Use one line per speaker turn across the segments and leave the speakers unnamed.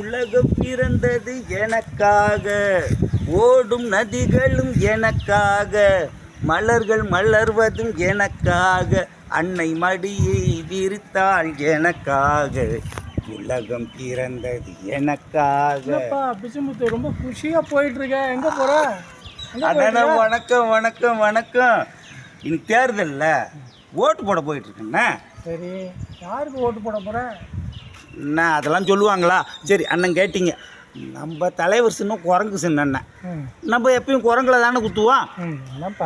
உலகம் பிறந்தது எனக்காக. ஓடும் நதிகளும் எனக்காக. மலர்கள் மலர்வதும் எனக்காக. அன்னை மடியை விரித்தாள் எனக்காக. உலகம் பிறந்தது எனக்காக.
பிசுமுத்து ரொம்ப குஷியா போயிட்டு இருக்க எங்க போற?
வணக்கம் வணக்கம் வணக்கம். இனி தேர்தல்ல. ஓட்டு போட போயிட்டு இருக்கேண்ணே
சரி யாருக்கு ஓட்டு போட போற?
என்ன அதெல்லாம் சொல்லுவாங்களா? சரி அண்ணன் கேட்டீங்க. நம்ம தலைவர் சின்னம் குரங்கு சின்ன நம்ம எப்பயும் குரங்குல தானே குத்துவோம்?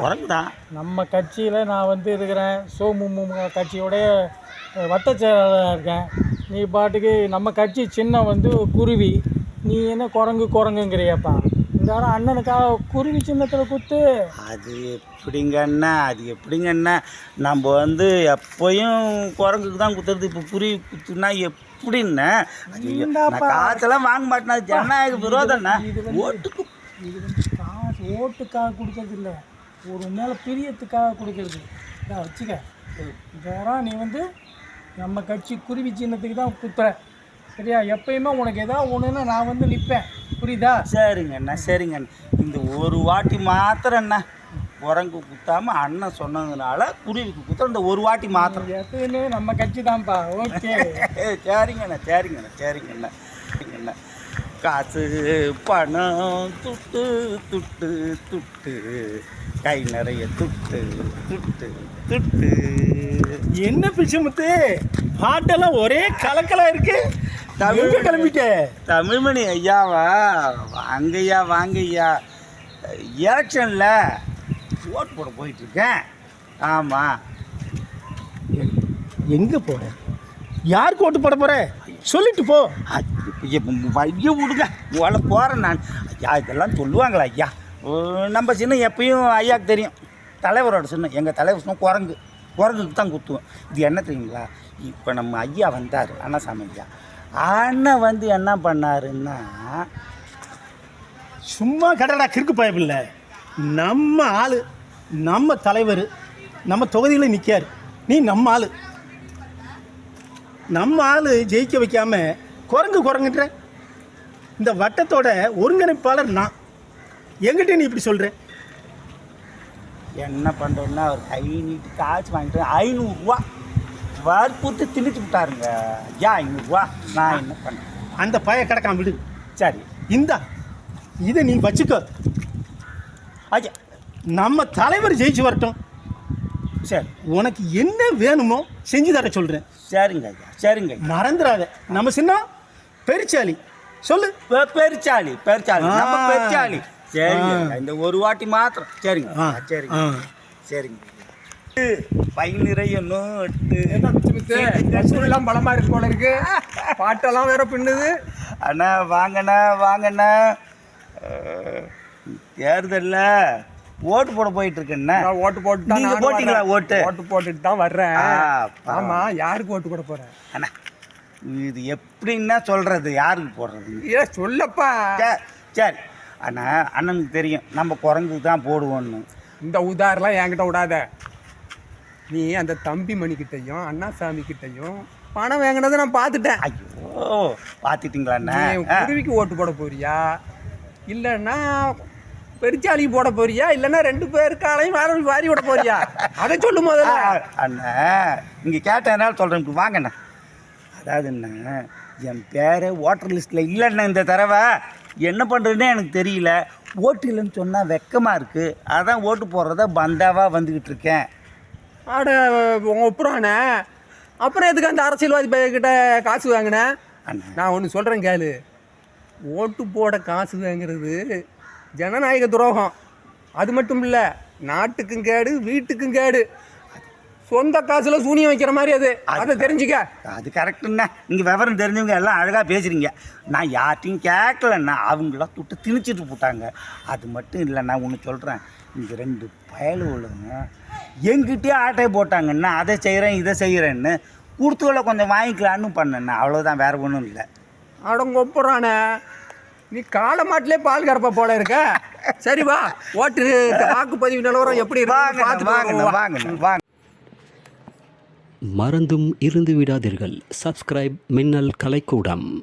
குரங்கு தான்
நம்ம கட்சியில் நான் வந்து இருக்கிறேன். சோமு கட்சியோடைய வட்ட செயலாளராக இருக்கேன். நீ பாட்டுக்கு நம்ம கட்சி சின்னம் வந்து குருவி. நீ என்ன குரங்கு குரங்குங்கிறியப்பா? இந்த வாரம் அண்ணனுக்காக குருவி சின்னத்தில் குத்து.
அது எப்படிங்க அண்ணா? அது எப்படிங்க அண்ணா? நம்ம வந்து எப்பயும் குரங்குக்கு தான் குத்துறது. இப்போ புரிய குத்துனா எப்படின்னா காசெல்லாம் வாங்க மாட்டேன். அது ஜனநாயக விரோதம்ண்ணா ஓட்டுக்கு.
இது வந்து காசு ஓட்டுக்காக கொடுக்கறது இல்லை. ஒரு மேலே பிரியத்துக்காக கொடுக்கறது. இதை வச்சுக்க. இந்த வாரம் நீ வந்து நம்ம கட்சி குருவி சின்னத்துக்கு தான் குத்துற. சரியா? எப்பயுமே உனக்கு ஏதாவது ஒன்றுன்னா நான் வந்து நிற்பேன் புரியுதா?
சரிங்க அண்ணா சரிங்க அண்ணா. இந்த ஒரு வாட்டி மாத்திரம் அண்ணா. குரங்கு குத்தாம அண்ணன் சொன்னதுனால குருவிக்கு குத்துற இந்த ஒரு வாட்டி மாத்திரம்.
எப்பயுமே நம்ம கட்சி தான்ப்பா. ஓகே.
சரிங்கண்ணா சரிங்கண்ணா சரிங்கண்ணா சரிங்கண்ணா காசு பணம் துட்டு துட்டு துட்டு. கை நிறைய துட்டு துட்டு துட்டு.
என்ன பிச்சுமுத்து பாட்டெல்லாம் ஒரே கலக்கலா இருக்கு.
தமிழ்
கிளம்பிட்ட?
தமிழ்மணி ஐயாவா? வாங்கய்யா வாங்கய்யா. எலெக்ஷனில் ஓட்டு போட போயிட்டுருக்கேன். ஆமாம்
எங்க போற? யாருக்கு ஓட்டு போட போற? சொல்லிட்டு போ.
வைய விடுங்க. உங்களை போகிறேன் நான். ஐயா இதெல்லாம் சொல்லுவாங்களா ஐயா? நம்ம சின்ன எப்பயும் ஐயாக்கு தெரியும். தலைவரோட சின்னம் எங்கள் தலைவர் சின்னம் குரங்கு. குரங்குக்கு தான் குத்துவோம். இது என்ன தெரியுங்களா? இப்போ நம்ம ஐயா வந்தார். அண்ணாசாமி ஐயா. அண்ணன் வந்து என்ன பண்ணாருன்னா
சும்மா கடடா கிறுக்கு பயப்பில்ல நம்ம ஆள் நம்ம தலைவர் நம்ம தொகுதியில் நிற்காரு நீ நம்ம ஆள். நம்ம ஆள் ஜெயிக்க வைக்காம குரங்கு குரங்குன்ற. இந்த வட்டத்தோட ஒருங்கிணைப்பாளர் நான். எங்கிட்ட நீ இப்படி சொல்கிற
என்ன பண்ணுறோன்னா அவர் கை நீட்டு காசு வாங்கிட்டு ஐநூறுரூவா வற்புறுத்து திணிச்சு விட்டாருங்க. ஐயா ஐநூறுரூவா நான் என்ன பண்ணேன்
அந்த பய கிடக்காம விடு.
சரி.
இந்தா இதை நீ வச்சுக்கோ.
ஐயா.
நம்ம தலைவர் ஜெயிச்சு வரட்டும்.
சரி.
உனக்கு என்ன வேணுமோ செஞ்சு தர சொல்கிறேன்
சரிங்க ஐயா சரிங்க
மறந்துடாத. நம்ம சின்ன பெருச்சாலி சொல்லு.
பெருச்சாளி பெருச்சாளி. நம்ம. பெருச்சாளி. சரிங்க. இந்த ஒரு வாட்டி மாத்திரம். சரிங்க சரிங்க. சரிங்க பை நிறைய நோட்டு.
எல்லாம் பலமா இருக்கு போல இருக்கு. பாட்டெல்லாம் வேற பின்னுது.
அண்ணா வாங்கண்ணா வாங்கண்ணா. தேர்தல்ல ஓட்டு போட போயிட்டு இருக்கேண்ணா
நான் ஓட்டு போட்டு
நீங்க போட்டீங்களா. ஓட்டு?
ஓட்டு போட்டுட்டு தான் வர்றேன். ஆமா யாருக்கு ஓட்டு போட போறேன்
அண்ணா இது எப்படின்னா சொல்றது? யாருக்கு போடுறது?
ஏ சொல்லப்பா.
சரி அண்ணா அண்ணனுக்கு தெரியும். நம்ம குரங்குக்கு தான் போடுவோன்னு
இந்த உதாரெல்லாம் என்கிட்ட விடாத. நீ அந்த தம்பி மணி கிட்டையும் அண்ணாசாமி கிட்டையும் பணம் வாங்கினதை நான் பார்த்துட்டேன்.
ஐயோ பார்த்துட்டீங்களா
குருவிக்கு ஓட்டு போட போறியா? இல்லைன்னா பெருச்சாலிக்கு போட போறியா? இல்லைன்னா ரெண்டு பேருக்காலையும் வாரி வாரி விட போறியா? அதை சொல்லு முதல்ல.
அண்ணா இங்கே கேட்டதுனால சொல்கிறேன் வாங்கண்ணா அதாவது என்ன என் பேர் ஓட்டர் லிஸ்ட்டில் இல்லைண்ணா இந்த தடவை. என்ன பண்ணுறதுனே எனக்கு தெரியல. ஓட்டு இல்லைன்னு சொன்னால் வெக்கமாக இருக்குது அதான் ஓட்டு போடுறத பந்தாவாக வந்துக்கிட்டு இருக்கேன்.
ஆட உங்க ஒப்புறானே? அப்புறம் எதுக்கு அந்த அரசியல்வாதி பையன்கிட்ட காசு வாங்கினேன் நான் ஒன்று சொல்கிறேன் கேளு. ஓட்டு போட காசு வாங்குறது ஜனநாயக துரோகம். அது மட்டும் இல்லை நாட்டுக்கும் கேடு வீட்டுக்கும் கேடு. சொந்த காசுல சூனியம் வைக்கிற மாதிரி அது. அதை தெரிஞ்சுக்க.
அது கரெக்டுண்ணா நீங்கள் விவரம் தெரிஞ்சவங்க எல்லாம் அழகாக பேசுகிறீங்க நான் யார்ட்டையும் கேட்கலண்ணா அவங்களாம் துட்டு திணிச்சிட்டு போட்டாங்க. அது மட்டும் இல்லைண்ணா ஒன்று சொல்கிறேன் இந்த ரெண்டு பயலுகளுங்க எங்கிட்டயே ஆட்டை போட்டாங்கண்ணா. அதை செய்கிறேன் இதை செய்கிறேன்னு கொடுத்துகளை கொஞ்சம் வாங்கிக்கலான்னு பண்ணேண்ணா. அவ்வளோதான் வேறு ஒன்றும் இல்லை.
அடங்க ஒப்புறானே நீ காலமாட்டிலே பால் கறப்ப போல இருக்க. சரி வா ஓட்டு வாக்குப்பதிவு நிலவரம் எப்படி இருக்கு பார்த்து
வாங்கண்ணா வாங்க
மறந்தும் இருந்து விடாதீர்கள் சப்ஸ்கிரைப் மின்னல் கலைக்கூடம்.